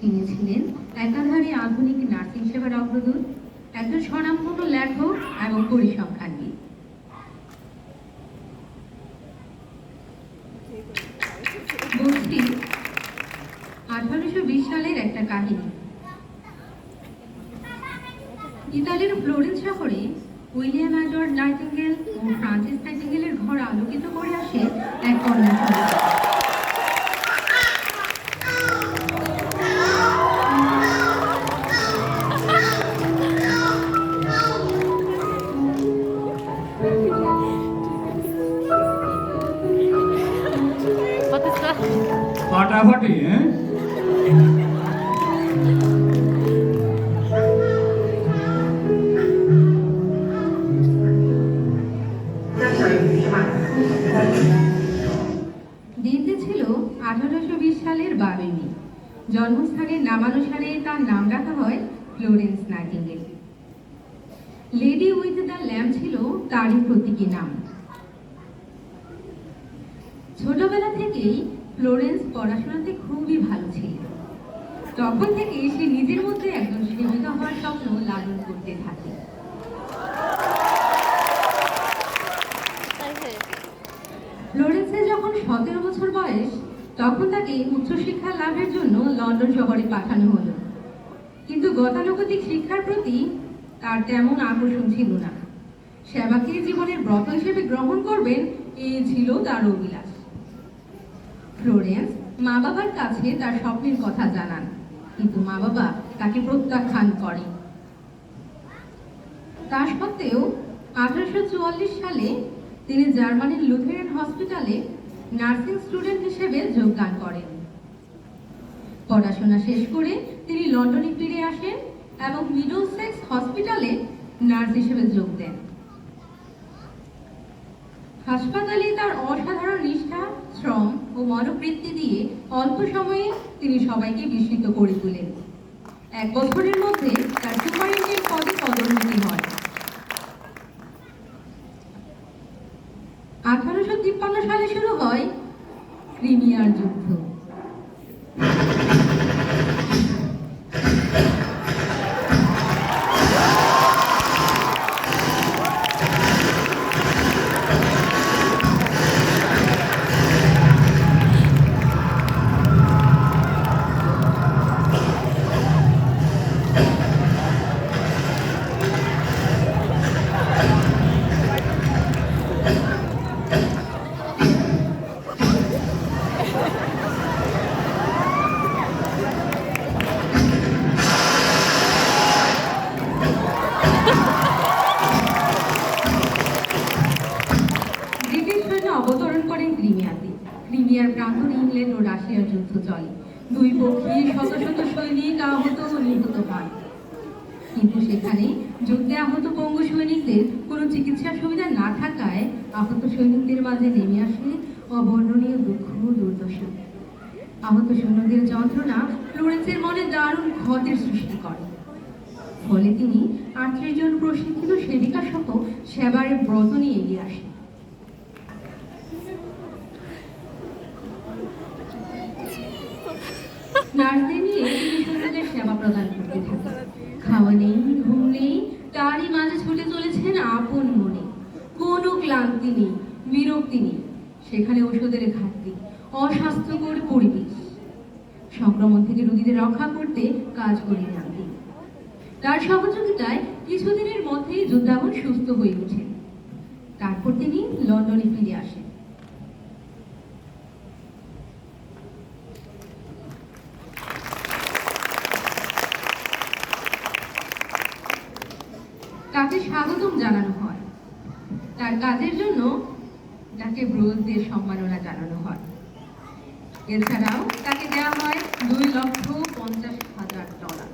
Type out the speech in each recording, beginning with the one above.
তিনি ছিলেন একাধারে আধুনিক নার্সিং সেবার অগ্রদূত, একজন স্বনামধন্য লেখক এবং পরিসংখ্যানবিদ আঠারোশো বিশ সালের একটা কাহিনী। ইতালির ফ্লোরেন্স শহরে উইলিয়াম এডওয়ার্ড নাইটিঙ্গেল ও ফ্রান্সিস নাইটিঙ্গেলের ঘর আলোকিত করে আসে এক কন্যা ফাটাফাটি দিনটি ছিল আঠারোশো বিশ সালের বারোই মে জন্মস্থানের নামানুসারে তার নাম রাখা হয় Florence Nightingale. Lady with the lamp ছিল তারই প্রতীকী নাম। ছোটবেলা থেকেই ফ্লোরেন্স পড়াশোনাতে খুবই ভালো ছিল। তখন থেকে সে নিজের মধ্যে একজন সেবিকা হওয়ার স্বপ্ন লালন করতে থাকে। ফ্লোরেন্সে যখন সতেরো বছর বয়স, তখন তাকে উচ্চশিক্ষা লাভের জন্য লন্ডন শহরে পাঠানো হলো। কিন্তু গতানুগতিক শিক্ষার প্রতি তার তেমন আকর্ষণ ছিল না। সেবাকে জীবনের ব্রত হিসেবে গ্রহণ করবেন, এই ছিল তার অভিলাষ। ফ্লোরেন্স মা বাবার কাছে তার স্বপ্নের কথা জানান, কিন্তু মা বাবা তাকে প্রত্যাখ্যান করে তা সত্ত্বেও আঠারোশো চুয়াল্লিশ সালে তিনি জার্মানির লুথেরান হসপিটালে নার্সিং স্টুডেন্ট হিসেবে যোগদান করেন। পড়াশোনা শেষ করে তিনি লন্ডনে ফিরে আসেন এবং মিডল মিডলসেক্স হসপিটালে নার্স হিসেবে যোগ দেন। হাসপাতালে তার অসাধারণ নিষ্ঠা, শ্রম ও মনোবৃত্তি দিয়ে অল্প সময়ে তিনি সবাইকে বিস্মিত করে তোলেন। এক বছরের মধ্যে তার সুপারিন্টেন্ট পদে পদোন্নতি হয়। আঠারোশো তিপ্পান্ন সালে শুরু হয় ক্রিমিয়ার যুদ্ধ। চলে। দুই শত শত সৈনিক আহত নিহত হন কিন্তু সেখানে যুদ্ধে আহত পঙ্গু সৈনিকদের কোনো চিকিৎসার সুবিধা না থাকায় আহত সৈনিকদের মাঝে নেমে আসে অবর্ণনীয় দুঃখ ও দুর্দশা। আহত সৈন্যদের যন্ত্রণা ফ্লোরেন্সের মনে দারুণ ক্ষতের সৃষ্টি করে। ফলে তিনি আটত্রিশ জন প্রশিক্ষিত সেবিকা সহ সেবার ব্রত নিয়ে এগিয়ে আসেন নার্সদের নিয়ে তিনি সৈন্যদের সেবা প্রদান করতে থাকেন খাওয়া নেই, ঘুম নেই, তারই মাঝে ছুটে চলেছেন আপন মনে। কোনো ক্লান্তি নেই, বিরক্তি নেই, সেখানে ওষুধের ঘাটতি, অস্বাস্থ্যকর পরিবেশ। সংক্রমণ থেকে রোগীদের রক্ষা করতে কাজ করে যান তিনি তার সহযোগিতায় কিছুদিনের মধ্যেই যোদ্ধাগণ সুস্থ হয়ে ওঠেন তারপর তিনি লন্ডনে ফিরে আসেন। তাকে স্বাগতম জানানো হয়। তার কাজের জন্য তাকে ব্রোজ দিয়ে সম্মাননা জানানো হয়। এছাড়াও তাকে দেওয়া হয় দুই লক্ষ পঞ্চাশ হাজার ডলার।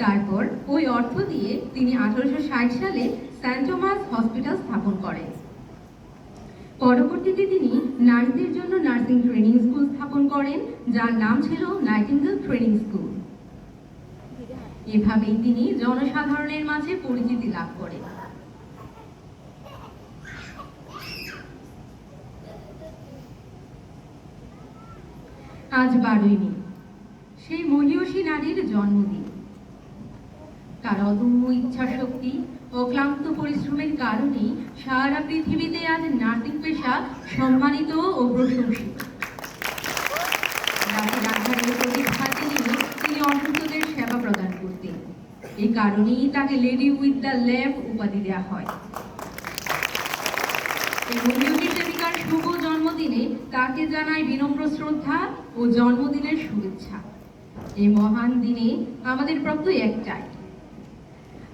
তারপর ওই অর্থ দিয়ে তিনি আঠারোশো ষাট সালে সেন্ট টমাস হসপিটাল স্থাপন করেন। পরবর্তীতে তিনি নার্সদের জন্য নার্সিং ট্রেনিং স্কুল স্থাপন করেন, যার নাম ছিল নাইটিঙ্গেল ট্রেনিং স্কুল। এভাবেই তিনি জনসাধারণের মাঝে পরিচিতি লাভ করেন। আজ বারোই মে, সেই মহিয়সী নারীর জন্মদিন। তার অদম্য ইচ্ছা শক্তি ও ক্লান্ত পরিশ্রমের কারণেই সারা পৃথিবীতে আজ নার্সিং পেশা সম্মানিত ও প্রশংসিত। তিনি অসুস্থদের সেবা প্রদান করতেন। এই কারণেই তাকে লেডি উইথ দ্য ল্যাম্প উপাধি দেওয়া হয়। এই সেবিকার শুভ জন্মদিনে তাকে জানাই বিনম্র শ্রদ্ধা ও জন্মদিনের শুভেচ্ছা। এই মহান দিনে আমাদের প্রত্যয় একটাই